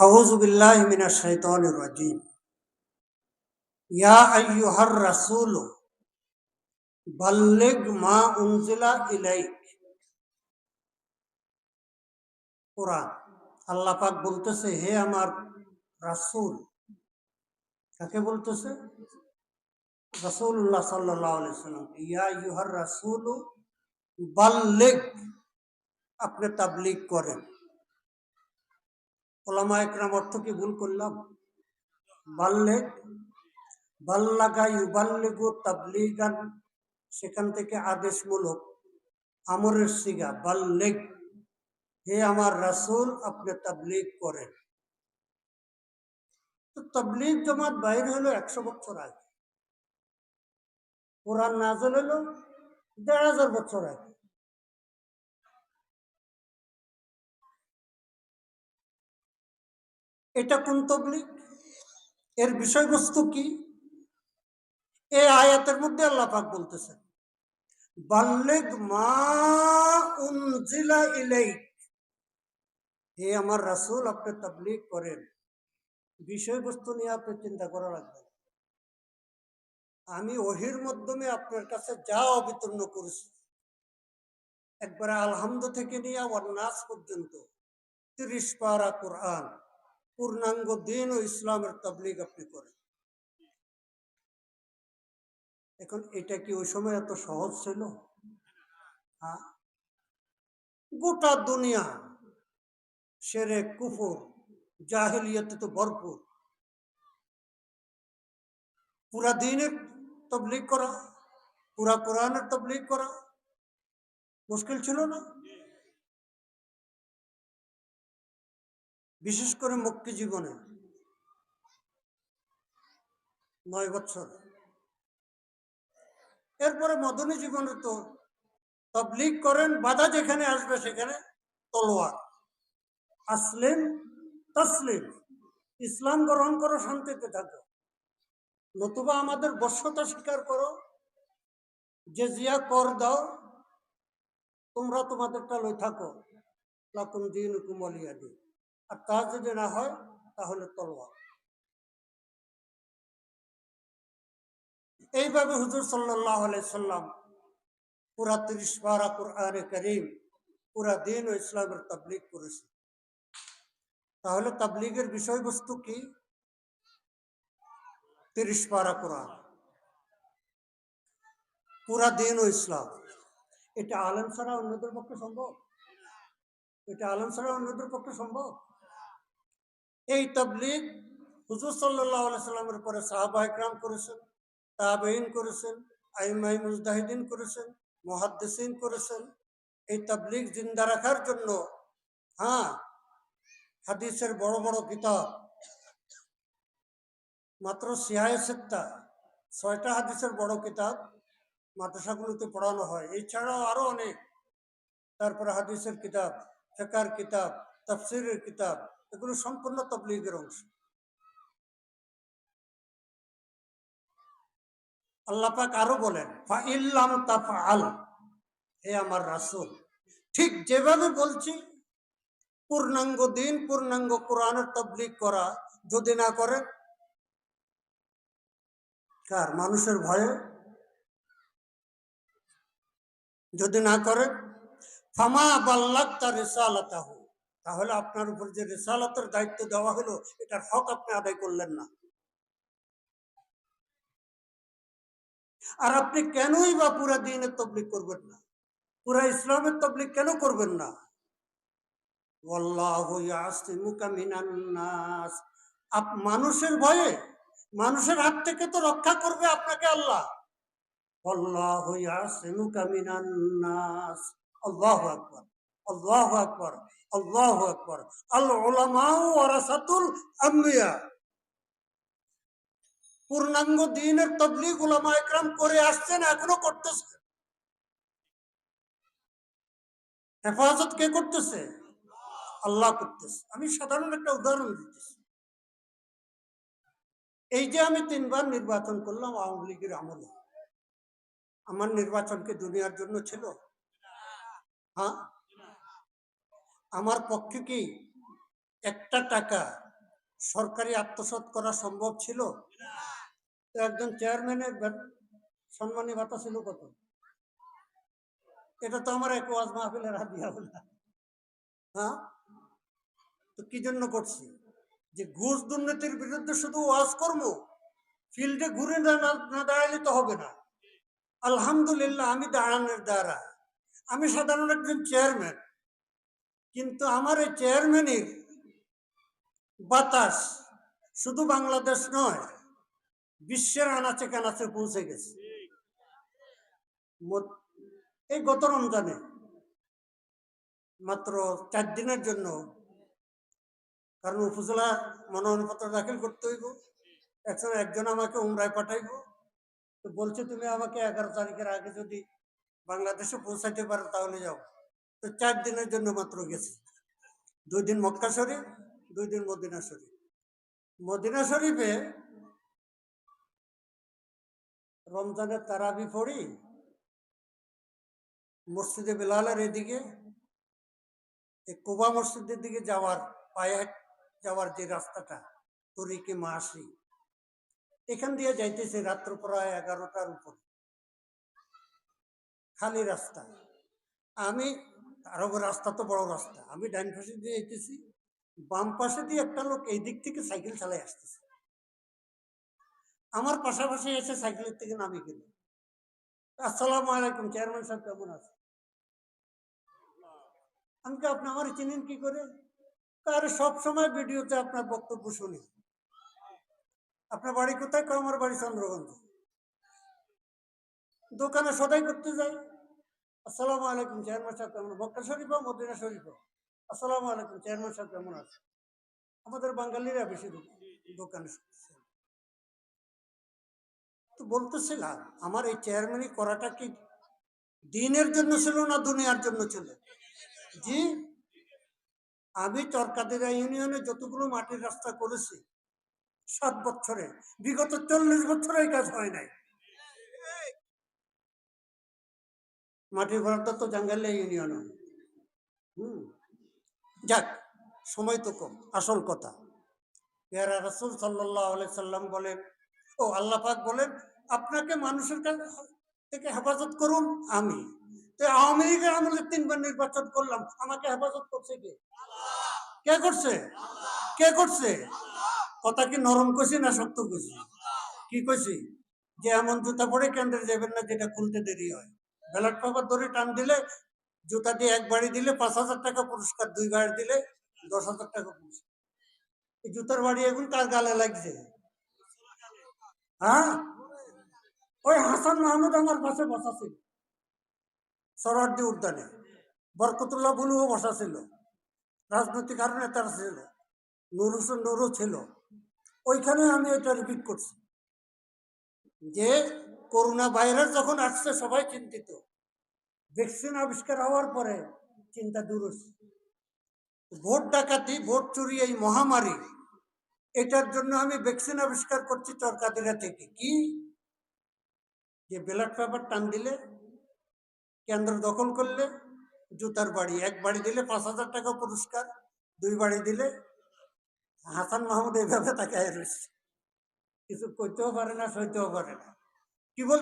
আউজুবিল্লাহ মিনা শৈতন ইয়া আইয়ুহার রাসূল, বাল্লিগ মা উনজিলা ইলাইক। আল্লাহ পাক বলতেছে, হে আমার রাসূল, কাকে বলতেছে? রাসূলুল্লাহ সাল্লাম ইয়া ইউহার রাসুল, বাল্লিগ, আপনি তাবলীগ করেন। ওলামা একরাম অর্থ কি ভুল করলাম? বাল্লেগ বাল্লাগা ইউবাল্লিগু তাবলিগান, সেখান থেকে আদেশমূলক আমরের সিগা, বাল্লেগ। হে আমার রাসূল, আপনি তাবলিগ করেন। তো তাবলিগ জমাত বাইরে হলো একশো বছর আগে। কোরআন নাজল হলো দেড় হাজার বছর আগে। এটা কোন তবলিগ? এর বিষয়বস্তু কি? এই আয়াতের মধ্যে আল্লাহ পাক বলতেছেন, বাল্লেগ মা উনজিলা ইলাইক। হে আমার রাসূল, আপনি তাবলিগ করেন। বিষয়বস্তু নিয়ে আপনি চিন্তা করা লাগবে আমি ওহির মাধ্যমে আপনার কাছে যা অবিতর্ণ করেছি, একবারে আলহামদ থেকে নিয়ে আমার নাচ পর্যন্ত, তিরিশ পারা কোরআন পূর্ণাঙ্গ দিন ও ইসলামের তাবলিগ আপনি করেন। এখন এটা কি ওই সময় এত সহজ ছিল? হ্যাঁ? গোটা দুনিয়া সেরে কুফর, জাহিলিয়াতে তো ভরপুর। পুরা দিনের তবলিগ করা, পুরা কোরআনের তবলিগ করা, মুশকিল ছিল না? বিশেষ করে মুক্তি জীবনে। নয় বছর। এরপরে মদনী জীবনে তো তবলিগ করেন, বাধা যেখানে আসবে সেখানে তলোয়ার। আসলিম তসলিম, ইসলাম গ্রহণ করো, শান্তিতে থাকো। নতুবা আমাদের বশ্যতা স্বীকার করো যে জিয়া কর দাও, তোমরা তোমাদেরটা লই থাকো। লাকুম দিন কুমলিয়া দিন। আর তা যদি না হয়, তাহলে তলোয়ার। এইভাবে হুজুর সাল্লাহ সাল্লাম পুরা তিরিশ পারা কোরআনে করিম, পুরা দিন ও ইসলামের তাবলিগ করেছে তাহলে তাবলিগের বিষয়বস্তু কি? তিরিশ পারা কোরআন। পুরা দিন ও ইসলাম। এটা আলম ছাড়া অন্যদের পক্ষে সম্ভব? এটা আলম ছাড়া অন্যদের পক্ষে সম্ভব? এই তাবলিগ হুজুর সাল্লামের পরে সাহাবা ইকরাম করেছেন তাবেইন করেছেন আইমাই মুজদাহিদিন করেছেন, মহাদ্দেসিন করেছেন। এই তাবলিগ জিন্দা রাখার জন্য হ্যাঁ হাদিসের বড় বড় কিতাব, মাত্র সিহায় সেত্তা, ছয়টা হাদিসের বড় কিতাব মাদ্রাসাগুলোতে পড়ানো হয়। এছাড়াও আরও অনেক, তারপরে হাদিসের কিতাব, ফেকার কিতাব, তফসিরের কিতাব এগুলো সম্পূর্ণ তবলিগের অংশ। আল্লাপাক আরও বলেন হে আমার রাসূল, ঠিক যেভাবে বলছি, পূর্ণাঙ্গ দিন, পূর্ণাঙ্গ কোরআনের তবলিগ করা যদি না করে, কার মানুষের ভয়ে? যদি না করে, ফামা বাল্লাক তার রেসালাতাহু তাহলে আপনার উপর যে রেসালাতের দায়িত্ব দেওয়া হলো, এটার হক আপনি আদায় করলেন না। আর আপনি কেনই বা পুরা দিনের তবলিক করবেন না? পুরা ইসলামের তবলিক কেন করবেন না? মানুষের ভয়ে, মানুষের হাত থেকে তো রক্ষা করবে আপনাকে আল্লাহ। আল্লাহ আকবর আল্লাহ আকবর। আল্লাহ আকবর। আল ওলামাউ ওয়ারাসাতুল আম্বিয়া। পূর্ণাঙ্গ দিনের তবলিগ উলামা একরাম করে আসছেন, এখনও করতেছে। হেফাজত কে করতেছে? আল্লাহ করতেছে। আমি সাধারণ একটা উদাহরণ দিতেছি। এই যে আমি তিনবার নির্বাচন করলাম আওয়ামী লীগের আমলে। আমার নির্বাচন কি দুনিয়ার জন্য ছিল? হ্যাঁ? আমার পক্ষে কি একটা টাকা সরকারি আত্মসাৎ করা সম্ভব ছিল? একজন চেয়ারম্যানের সম্মানী ভাতা ছিল কত? এটা তো আমার এক ওয়াজ মাহফিলের হলো না। হ্যাঁ? তো কি জন্য করছি? যে ঘুষ দুর্নীতির বিরুদ্ধে শুধু ওয়াজ কর্ম ফিল্ডে ঘুরে না- না দাঁড়ালে তো হবে না। আলহামদুলিল্লাহ আমি দাঁড়ানোর দ্বারা। আমি সাধারণ একজন চেয়ারম্যান। কিন্তু আমার এই চেয়ারম্যানের বাতাস শুধু বাংলাদেশ নয়, বিশ্বের আনাচে কানাচে পৌঁছে গেছে। এই গত রমজানে মাত্র চার দিনের জন্য কারণ উপজেলা মনোনয়নপত্র দাখিল করতে হইব। একজন একজন আমাকে উমরায় পাঠাইব। তো বলছে, তুমি আমাকে এগারো তারিখের আগে যদি বাংলাদেশে পৌঁছাইতে পারো, তাহলে যাও। তো চার দিনের জন্য মাত্র গেছি। দুই দিন মক্কা শরীফ, দুই দিন মদিনা শরীফ। মদিনা শরীফে রমজানের তারাবি পড়ি, মসজিদে বেলালের এদিকে, এই কোবা মসজিদের দিকে যাওয়ার পায়ে যাওয়ার যে রাস্তাটা, তরিকে মাসি, এখান দিয়ে যাইতেছে রাত্র প্রায় এগারোটার উপর। খালি রাস্তা। আমি আরও রাস্তা তো বড় রাস্তা। আমি ডান পাশে দিয়ে যাইতেছি, বাম পাশে দিয়ে একটা লোক এই দিক থেকে সাইকেল চালাই আসতেছে। আমার পাশাপাশি এসে সাইকেলের থেকে নামি গেল আসসালামু আলাইকুম, চেয়ারম্যান সাহেব কেমন আছে আমি আপনি আমার চিনেন কি করে? তার সব সময় ভিডিওতে আপনার বক্তব্য শুনি। আপনার বাড়ি কোথায়? আমার বাড়ি চন্দ্রগঞ্জ। দোকানে সদাই করতে যাই। আসসালামু আলাইকুম চেয়ারম্যান সাহেব কেমন মক্কা শরীফ বা মদিনা শরীফ আসসালামু আলাইকুম চেয়ারম্যান সাহেব কেমন আছে আমাদের বাঙালিরা বেশি দোকানে তো বলতেছিলাম আমার এই চেয়ারম্যানই করাটা কি দিনের জন্য ছিল না দুনিয়ার জন্য ছিল? জি আমি চরকাদিরা ইউনিয়নে যতগুলো মাটির রাস্তা করেছি সাত বছরে বিগত চল্লিশ বছরে এই কাজ হয় নাই। মাটির ঘরটা তো জাঙ্গালে ইউনিয়ন হুম? যাক, সময় তো কম, আসল কথা। পেয়ারা রসুল সাল্লাহ সাল্লাম বলেন, ও আল্লাহ পাক বলেন, আপনাকে মানুষের কাছ থেকে হেফাজত করুন আমি। তো আওয়ামী লীগের আমলে তিনবার নির্বাচন করলাম, আমাকে হেফাজত করছে কে? কে করছে? কে করছে? কথা কি নরম কষি না শক্ত কইছি? কি কইছি? যে এমন জুতা পরে কেন্দ্রে যাবেন না যেটা খুলতে দেরি হয়। ব্যালট পেপার ধরে টান দিলে, জুতা দিয়ে এক বাড়ি দিলে পাঁচ হাজার টাকা পুরস্কার, দুই বাড়ি দিলে দশ হাজার টাকা পুরস্কার। এই জুতার বাড়ি এখন কার গালে লাগছে? হ্যাঁ? ওই হাসান মাহমুদ আমার পাশে বসা ছিল সরহার্দি উদ্যানে। বরকতুল্লাহ বুলুও বসা ছিল রাজনৈতিক আরও নেতারা ছিল। নুর হোসেন নুরও ছিল। ওইখানে আমি এটা রিপিট করছি। যে করোনা ভাইরাস যখন আসছে, সবাই চিন্তিত। ভ্যাকসিন আবিষ্কার হওয়ার পরে চিন্তা দূর ভোট ডাকাতি, ভোট চুরি এই মহামারী, এটার জন্য আমি ভ্যাকসিন আবিষ্কার করছি চরকাদিরা থেকে। কি? যে ব্যালট পেপার টান দিলে, কেন্দ্র দখল করলে, জুতার বাড়ি, এক বাড়ি দিলে পাঁচ হাজার টাকা পুরস্কার, দুই বাড়ি দিলে হাসান মাহমুদ এইভাবে তাকে রয়েছে। কিছু করতেও পারে না, সইতেও পারে না। কি বল